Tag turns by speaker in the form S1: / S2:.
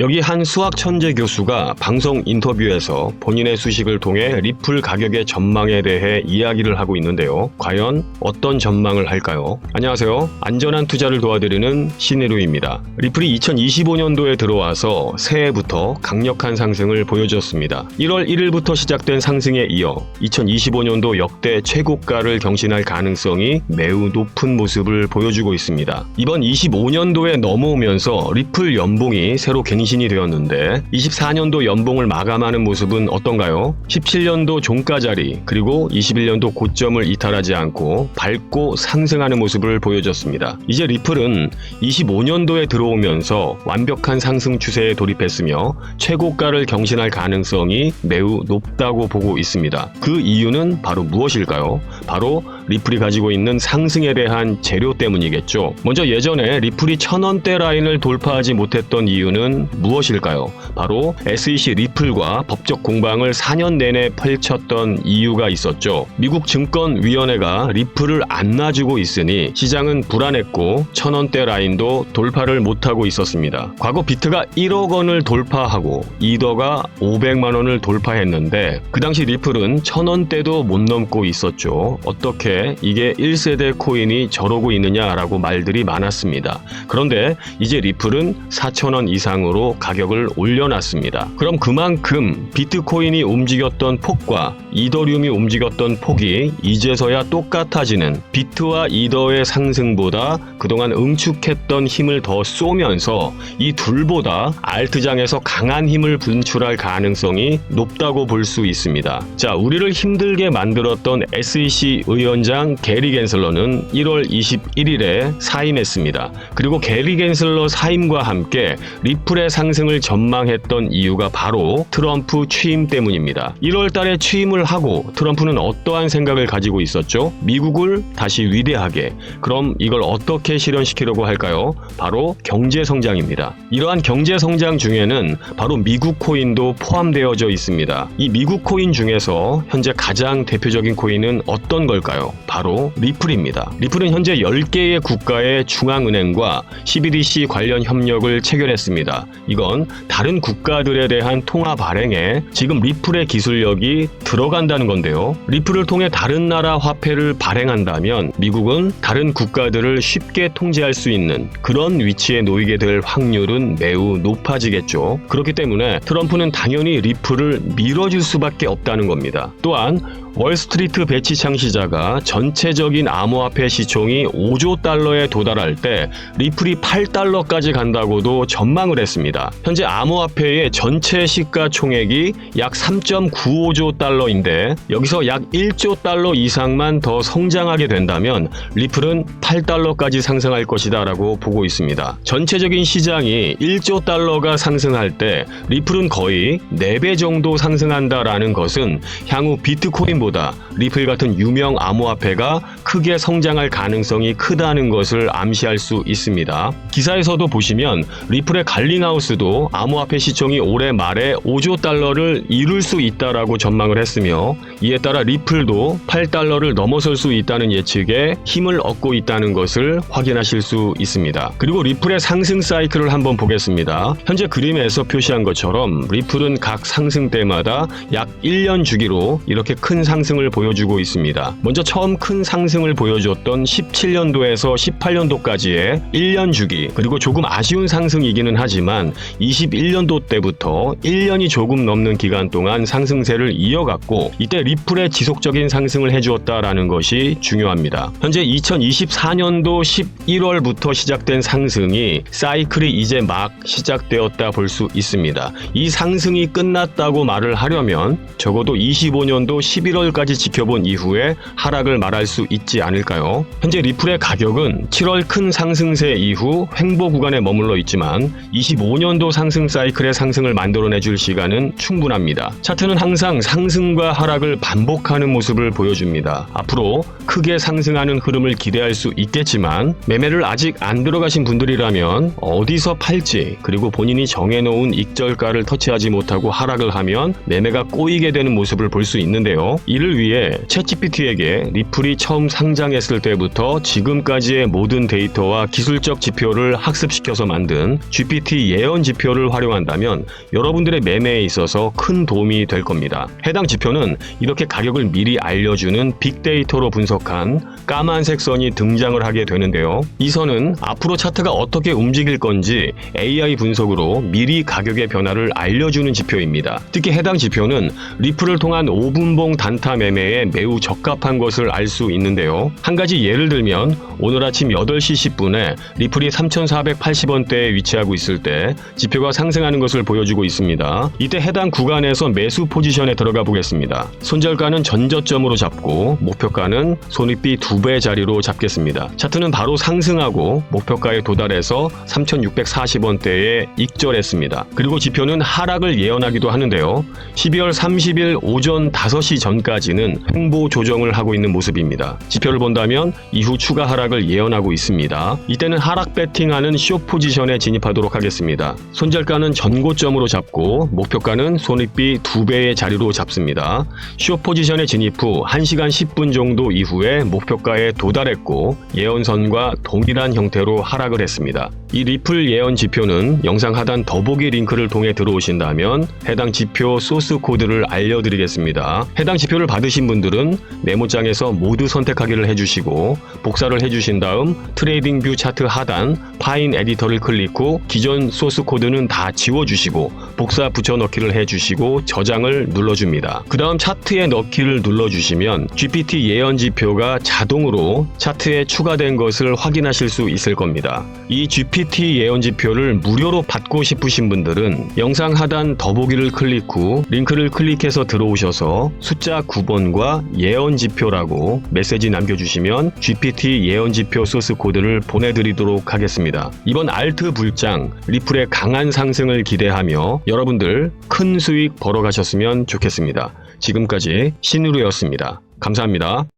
S1: 여기 한 수학 천재 교수가 방송 인터뷰에서 본인의 수식을 통해 리플 가격의 전망에 대해 이야기를 하고 있는데요. 과연 어떤 전망을 할까요? 안녕하세요. 안전한 투자를 도와드리는 신혜루입니다. 리플이 2025년도에 들어와서 새해부터 강력한 상승을 보여줬습니다. 1월 1일부터 시작된 상승에 이어 2025년도 역대 최고가를 경신할 가능성이 매우 높은 모습을 보여주고 있습니다. 이번 25년도에 넘어오면서 리플 연봉이 새로 갱신 이 되었는데 24년도 연봉을 마감하는 모습은 어떤가요? 17년도 종가 자리 그리고 21년도 고점을 이탈하지 않고 밟고 상승하는 모습을 보여줬습니다. 이제 리플은 25년도에 들어오면서 완벽한 상승 추세에 돌입했으며 최고가를 경신할 가능성이 매우 높다고 보고 있습니다. 그 이유는 바로 무엇일까요? 바로 리플이 가지고 있는 상승에 대한 재료 때문이겠죠. 먼저 예전에 리플이 천원대 라인을 돌파하지 못했던 이유는 무엇일까요? 바로 SEC 리플과 법적 공방을 4년 내내 펼쳤던 이유가 있었죠. 미국 증권위원회가 리플을 안 놔주고 있으니 시장은 불안했고 천원대 라인도 돌파를 못하고 있었습니다. 과거 비트가 1억 원을 돌파하고 이더가 500만 원을 돌파했는데 그 당시 리플은 천원대도 못 넘고 있었죠. 어떻게 이게 1세대 코인이 저러고 있느냐라고 말들이 많았습니다. 그런데 이제 리플은 4천원 이상으로 가격을 올려놨습니다. 그럼 그만큼 비트코인이 움직였던 폭과 이더리움이 움직였던 폭이 이제서야 똑같아지는 비트와 이더의 상승보다 그동안 응축했던 힘을 더 쏘면서 이 둘보다 알트장에서 강한 힘을 분출할 가능성이 높다고 볼 수 있습니다. 자, 우리를 힘들게 만들었던 SEC 의원장 게리 겐슬러는 1월 21일에 사임했습니다. 그리고 게리 겐슬러 사임과 함께 리플의 상승을 전망했던 이유가 바로 트럼프 취임 때문입니다. 1월 달에 취임을 하고 트럼프는 어떠한 생각을 가지고 있었죠? 미국을 다시 위대하게. 그럼 이걸 어떻게 실현시키려고 할까요? 바로 경제 성장입니다. 이러한 경제 성장 중에는 바로 미국 코인도 포함되어져 있습니다. 이 미국 코인 중에서 현재 가장 대표적인 코인은 어떤 걸까요? 바로 리플입니다. 리플은 현재 10개의 국가의 중앙은행과 CBDC 관련 협력을 체결했습니다. 이건 다른 국가들에 대한 통화 발행에 지금 리플의 기술력이 들어간다는 건데요. 리플을 통해 다른 나라 화폐를 발행한다면 미국은 다른 국가들을 쉽게 통제할 수 있는 그런 위치에 놓이게 될 확률은 매우 높아지겠죠. 그렇기 때문에 트럼프는 당연히 리플을 밀어줄 수밖에 없다는 겁니다. 또한 월스트리트 배치 창시자가 전체적인 암호화폐 시총이 5조 달러에 도달할 때 리플이 8달러까지 간다고도 전망을 했습니다. 현재 암호화폐의 전체 시가총액이 약 3.95조 달러인데 여기서 약 1조 달러 이상만 더 성장하게 된다면 리플은 8달러까지 상승할 것이다 라고 보고 있습니다. 전체적인 시장이 1조 달러가 상승할 때 리플은 거의 4배 정도 상승한다라는 것은 향후 비트코인 보다 리플 같은 유명 암호화폐가 크게 성장할 가능성이 크다는 것을 암시할 수 있습니다. 기사에서도 보시면 리플의 갈링하우스도 암호화폐 시총이 올해 말에 5조 달러를 이룰 수 있다라고 전망을 했으며 이에 따라 리플도 8달러를 넘어설 수 있다는 예측에 힘을 얻고 있다는 것을 확인하실 수 있습니다. 그리고 리플의 상승 사이클을 한번 보겠습니다. 현재 그림에서 표시한 것처럼 리플은 각 상승 때마다 약 1년 주기로 이렇게 큰 상승 을 보여주고 있습니다. 먼저 처음 큰 상승을 보여줬던 17년도에서 18년도까지의 1년 주기 그리고 조금 아쉬운 상승이기는 하지만 21년도 때부터 1년이 조금 넘는 기간 동안 상승세를 이어갔고 이때 리플의 지속적인 상승을 해주었다라는 것이 중요합니다. 현재 2024년도 11월부터 시작된 상승이 사이클이 이제 막 시작되었다 볼 수 있습니다. 이 상승이 끝났다고 말을 하려면 적어도 25년도 11월 까지 지켜본 이후에 하락을 말할 수 있지 않을까요? 현재 리플의 가격은 7월 큰 상승세 이후 횡보 구간에 머물러 있지만 25년도 상승 사이클의 상승을 만들어내줄 시간은 충분합니다. 차트는 항상 상승과 하락을 반복하는 모습을 보여줍니다. 앞으로 크게 상승하는 흐름을 기대할 수 있겠지만 매매를 아직 안 들어가신 분들이라면 어디서 팔지 그리고 본인이 정해놓은 익절가를 터치하지 못하고 하락을 하면 매매가 꼬이게 되는 모습을 볼 수 있는데요. 이를 위해 챗GPT에게 리플이 처음 상장했을 때부터 지금까지의 모든 데이터와 기술적 지표를 학습시켜서 만든 GPT 예언 지표를 활용한다면 여러분들의 매매에 있어서 큰 도움이 될 겁니다. 해당 지표는 이렇게 가격을 미리 알려주는 빅데이터로 분석한 까만색 선이 등장을 하게 되는데요. 이 선은 앞으로 차트가 어떻게 움직일 건지 AI 분석으로 미리 가격의 변화를 알려주는 지표입니다. 특히 해당 지표는 리플을 통한 5분봉 단타 매매에 매우 적합한 것을 알 수 있는데요. 한 가지 예를 들면 오늘 아침 8시 10분에 리플이 3,480원대에 위치하고 있을 때 지표가 상승하는 것을 보여주고 있습니다. 이때 해당 구간에서 매수 포지션에 들어가 보겠습니다. 손절가는 전저점으로 잡고 목표가는 손익비 2배 자리로 잡겠습니다. 차트는 바로 상승하고 목표가에 도달해서 3,640원대에 익절했습니다. 그리고 지표는 하락을 예언하기도 하는데요. 12월 30일 오전 5시 전까지 는 횡보 조정을 하고 있는 모습입니다. 지표를 본다면 이후 추가 하락을 예언하고 있습니다. 이때는 하락 배팅하는 쇼 포지션에 진입하도록 하겠습니다. 손절가는 전고점으로 잡고 목표가는 손익비 2배의 자리로 잡습니다. 쇼 포지션에 진입 후 1시간 10분 정도 이후에 목표가에 도달했고 예언선과 동일한 형태로 하락을 했습니다. 이 리플 예언 지표는 영상 하단 더보기 링크를 통해 들어오신다면 해당 지표 소스 코드를 알려드리겠습니다. 해당 지표를 받으신 분들은 메모장에서 모두 선택하기를 해주시고 복사를 해주신 다음 트레이딩 뷰 차트 하단 파인 에디터를 클릭 후 기존 소스 코드는 다 지워주시고 복사 붙여넣기를 해주시고 저장을 눌러줍니다. 그 다음 차트에 넣기를 눌러주시면 GPT 예언 지표가 자동으로 차트에 추가된 것을 확인하실 수 있을 겁니다. 이 GPT 예언 지표를 무료로 받고 싶으신 분들은 영상 하단 더보기를 클릭 후 링크를 클릭해서 들어오셔서 숫자 9번과 예언 지표라고 메시지 남겨주시면 GPT 예언 지표 소스 코드를 보내드리도록 하겠습니다. 이번 알트 불장 리플의 강한 상승을 기대하며 여러분들 큰 수익 벌어가셨으면 좋겠습니다. 지금까지 신우루였습니다. 감사합니다.